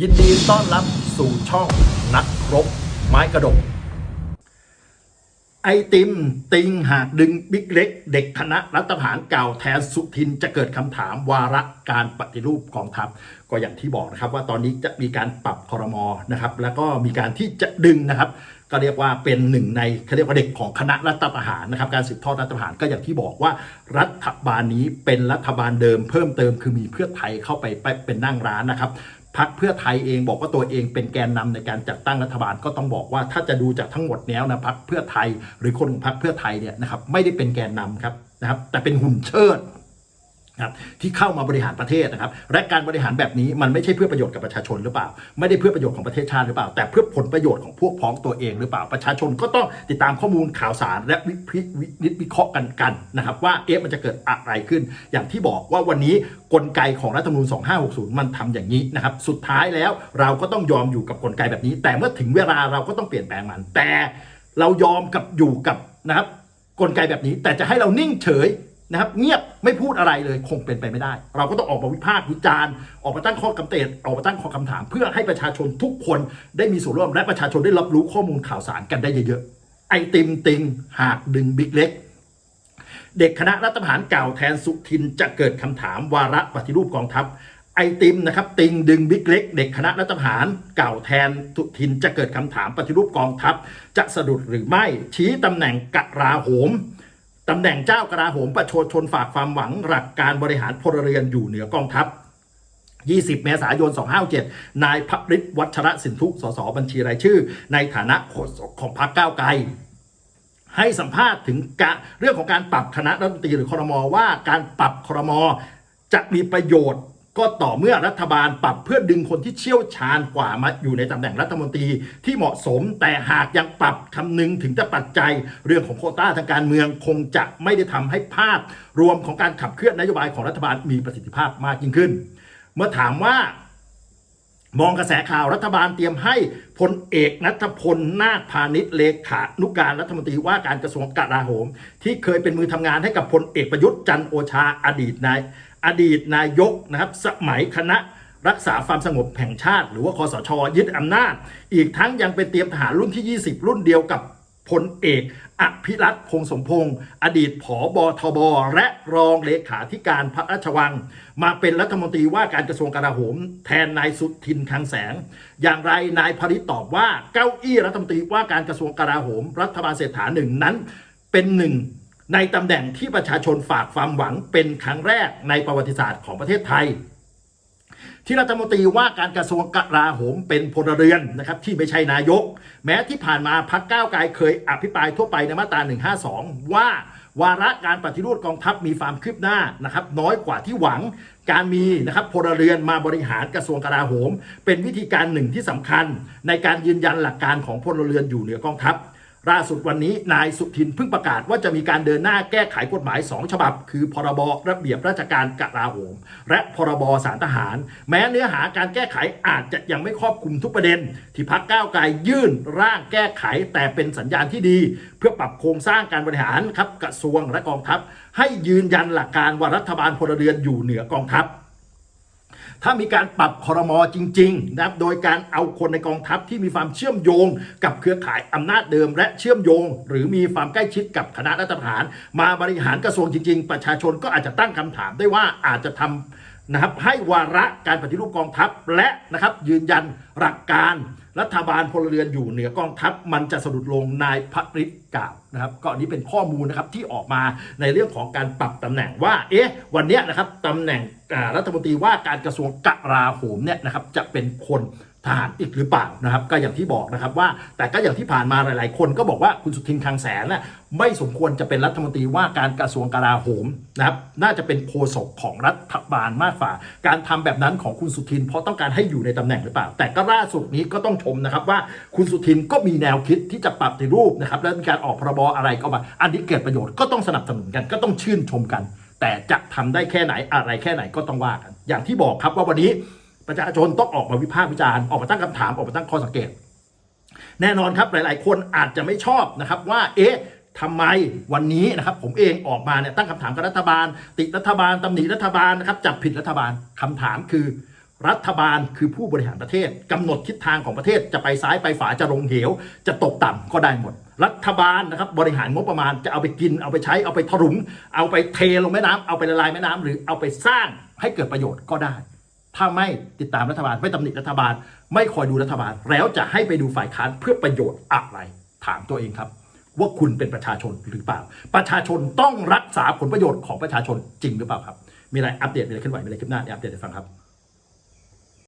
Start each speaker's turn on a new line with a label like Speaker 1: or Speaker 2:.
Speaker 1: ยินดีต้อนรับสู่ช่องนักครบไม้กระดก ไอติมติงหากดึงบิ๊กเล็ก เด็กคณะรัฐประหารเก่าแทนสุทินจะเกิดคำถามวาระการปฏิรูปกองทัพก็อย่างที่บอกนะครับว่าตอนนี้จะมีการปรับคอรมอนะครับ แล้วก็มีการที่จะดึงนะครับ ก็เรียกว่าเป็นหนึ่งในเขาเรียกว่าเด็กของคณะรัฐประหารนะครับ การสืบทอดรัฐประหารก็อย่างที่บอกว่า รัฐบาลนี้เป็นรัฐบาลเดิมเพิ่มเติมคือมีเพื่อไทยเข้าไปไปเป็นนั่งร้านนะครับ พักเพื่อไทยเองบอกว่าตัวเองเป็นแกนนำในการจัดตั้งรัฐบาลก็ต้องบอกว่าถ้าจะดูจากทั้งหมดแล้วนะพักเพื่อไทย หรือคนของพักเพื่อไทยเนี่ยนะครับไม่ได้เป็นแกนนำครับนะครับแต่เป็นหุ่นเชิด ครับที่เข้ามาบริหารประเทศนะครับ และการบริหารแบบนี้มันไม่ใช่เพื่อประโยชน์กับประชาชนหรือเปล่า ไม่ได้เพื่อประโยชน์ของประเทศชาติหรือเปล่า แต่เพื่อผลประโยชน์ของพวกพ้องตัวเองหรือเปล่า ประชาชนก็ต้องติดตามข้อมูลข่าวสารและวิพิวิวิเคราะห์กันกันนะครับ ว่าเอ๊ะมันจะเกิดอะไรขึ้น อย่างที่บอกว่าวันนี้กลไกของรัฐธรรมนูญ 2560 มันทำอย่างนี้นะครับ สุดท้ายแล้วเราก็ต้องยอมอยู่กับกลไกแบบนี้ แต่เมื่อถึงเวลาเราก็ต้องเปลี่ยนแปลงมัน แต่เรายอมกับอยู่กับนะครับกลไกแบบนี้ แต่จะให้เรานิ่งเฉย นะครับเงียบไม่พูดอะไรเลยคงเป็นไปไม่ได้ เราก็ต้องออกมาวิพากษ์วิจารณ์ออกมาตั้งข้อกำเตนออกมาตั้งข้อคำถาม เพื่อให้ประชาชนทุกคนได้มีส่วนร่วม และประชาชนได้รับรู้ข้อมูลข่าวสารกันได้เยอะๆไอติมติงหากดึงบิ๊กเล็ก เด็กคณะรัฐประหารเก่าแทนสุทินจะเกิดคำถามวาระปฏิรูปกองทัพไอติมนะครับติงดึงบิ๊กเล็ก เด็กคณะรัฐประหารเก่าแทนสุทินจะเกิดคำถามปฏิรูปกองทัพ จะสะดุดหรือไม่ชี้ตำแหน่งกลาโหม ตำแหน่งเจ้ากลาโหมประชาชนฝากความหวังหลักการบริหารพลเรือนอยู่เหนือกองทัพ 20 เมษายน 257 นายพริตวัชระสินทุสสบัญชีรายชื่อ ในฐานะโฆษกของพรรคก้าวไกล ให้สัมภาษณ์ถึงกะเรื่องของการปรับคณะรัฐมนตรีหรือครมว่าการปรับครมจะมีประโยชน์ ก็ต่อเมื่อรัฐบาลปรับเพื่อดึงคนที่เชี่ยวชาญกว่ามาอยู่ในตำแหน่งรัฐมนตรีที่เหมาะสม แต่หากยังปรับคำนึงถึงแต่ปัจจัย เรื่องของโคต้าทางการเมืองคงจะไม่ได้ทำให้ภาพรวมของการขับเคลื่อนนโยบายของรัฐบาลมีประสิทธิภาพมากยิ่งขึ้น เมื่อถามว่า มองกระแสข่าวรัฐบาลเตรียมให้พลเอกนัทพลนาคพาณิชย์เลขานุการรัฐมนตรีว่าการกระทรวงกลาโหม ที่เคยเป็นมือทำงานให้กับพลเอกประยุทธ์จันโอชาอดีตนายอดีตนายกนะครับสมัยคณะรักษาความสงบแห่งชาติ หรือว่าคอสชยึดอำนาจ อีกทั้งยังเป็นเตรียมทหารรุ่นที่ 20 รุ่นเดียวกับ พลเอกอภิรัตคงสมพงศ์อดีตผอบอทบและรองเลขาธิการพระราชวัง มาเป็นรัฐมนตรีว่าการกระทรวงกลาโหม แทนนายสุทินคลังแสง อย่างไรนายพริตตอบว่าเก้าอี้รัฐมนตรีว่าการกระทรวงกลาโหม รัฐบาลเศรษฐาหนึ่งนั้นเป็นหนึ่งในตำแหน่งที่ประชาชนฝากความหวังเป็นครั้งแรกในประวัติศาสตร์ของประเทศไทย ที่รัฐมนตรีว่าการกระทรวงกลาโหมเป็นพลเรือนนะครับที่ไม่ใช่นายก แม้ที่ผ่านมาพักก้าวไกลเคยอภิปรายทั่วไปในมาตรา 152 ว่าวาระการปฏิรูปกองทัพมีความคืบหน้านะครับน้อยกว่าที่หวังการมีนะครับพลเรือนมาบริหารกระทรวงกลาโหม เป็นวิธีการหนึ่งที่สำคัญ ในการยืนยันหลักการของพลเรือนอยู่เหนือกองทัพ ล่าสุดวันนี้นายสุทินเพิ่งประกาศว่าจะมีการเดินหน้าแก้ไขกฎหมาย 2 ฉบับ คือพรบระเบียบราชการกลาโหม และพรบสารทหาร แม้เนื้อหาการแก้ไขอาจจะยังไม่ครอบคลุมทุกประเด็น ที่พักก้าวไกลยื่นร่างแก้ไขแต่เป็นสัญญาณที่ดี เพื่อปรับโครงสร้างการบริหารครับกระทรวงและกองทัพ ให้ยืนยันหลักการว่ารัฐบาลพลเรือนอยู่เหนือกองทัพ ถ้ามีการปรับคอรมอจริงๆนะครับโดยการเอาคนในกองทัพที่มีความเชื่อมโยง กับเครือข่ายอำนาจเดิม และเชื่อมโยง หรือมีความใกล้ชิดกับคณะรัฐประหาร มาบริหารกระทรวงจริง ๆ ประชาชนก็อาจจะตั้งคำถามได้ว่าอาจจะทำ นะครับให้วาระการปฏิรูปกองทัพและนะครับยืนยันหลักการรัฐบาลพลเรือนอยู่เหนือกองทัพมันจะสะดุดลงนายพระฤทธิ์กล่าวนะครับก็อันนี้เป็นข้อมูลนะครับที่ออกมาในเรื่องของการปรับตำแหน่งว่าเอ๊ะวันนี้นะครับตำแหน่งรัฐมนตรีว่าการกระทรวงกลาโหมเนี่ยนะครับจะเป็นคน ทหารอีกหรือเปล่านะครับ ก็อย่างที่บอกนะครับว่า แต่ก็อย่างที่ผ่านมาหลาย ๆ คนก็บอกว่าคุณสุทินคลังแสนน่ะไม่สมควรจะเป็นรัฐมนตรีว่าการกระทรวงกลาโหมนะครับน่าจะเป็นโฆษกของรัฐบาลมากกว่า การทำแบบนั้นของคุณสุทิน เพราะต้องการให้อยู่ในตำแหน่งหรือเปล่า แต่ก็ล่าสุดนี้ก็ต้องชมนะครับว่าคุณสุทินก็มีแนวคิดที่จะปรับในรูปนะครับและมีการออกพรบอะไรก็มา อันนี้เกิดประโยชน์ก็ต้องสนับสนุนกันก็ต้องชื่นชมกัน แต่จะทำได้แค่ไหนอะไรแค่ไหนก็ต้องว่ากัน อย่างที่บอกครับว่าวันนี้ ประชาชนต้องออกมาวิพากษ์วิจารณ์ออกมาตั้งคำถามออกมาตั้งข้อสังเกต แน่นอนครับหลาย ๆ คนอาจจะไม่ชอบนะครับว่าเอ๊ะทำไมวันนี้นะครับผมเองออกมาเนี่ยตั้งคำถามกับรัฐบาล ติรัฐบาลตำหนิรัฐบาลนะครับจับผิดรัฐบาลคำถามคือ รัฐบาลคือผู้บริหารประเทศกำหนดทิศทางของประเทศจะไปซ้ายไปฝาจะลงเหว จะตกต่ำก็ได้หมด รัฐบาลนะครับบริหารงบประมาณจะเอาไปกิน เอาไปใช้เอาไปถลุง เอาไปเทลงแม่น้ำเอาไปละลายแม่น้ำหรือเอาไปสร้างให้เกิดประโยชน์ก็ได้ ถ้าไม่ติดตามรัฐบาลไม่ตำหนิรัฐบาล ไม่คอยดูรัฐบาล แล้วจะให้ไปดูฝ่ายค้านเพื่อประโยชน์อะไร ถามตัวเองครับ ว่าคุณเป็นประชาชนหรือเปล่า ประชาชนต้องรักษาผลประโยชน์ของประชาชนจริงหรือเปล่าครับ มีอะไรอัปเดตมีอะไรเคลื่อนไหวมีอะไรคืบหน้าเดี๋ยอัปเดตให้ฟังครับ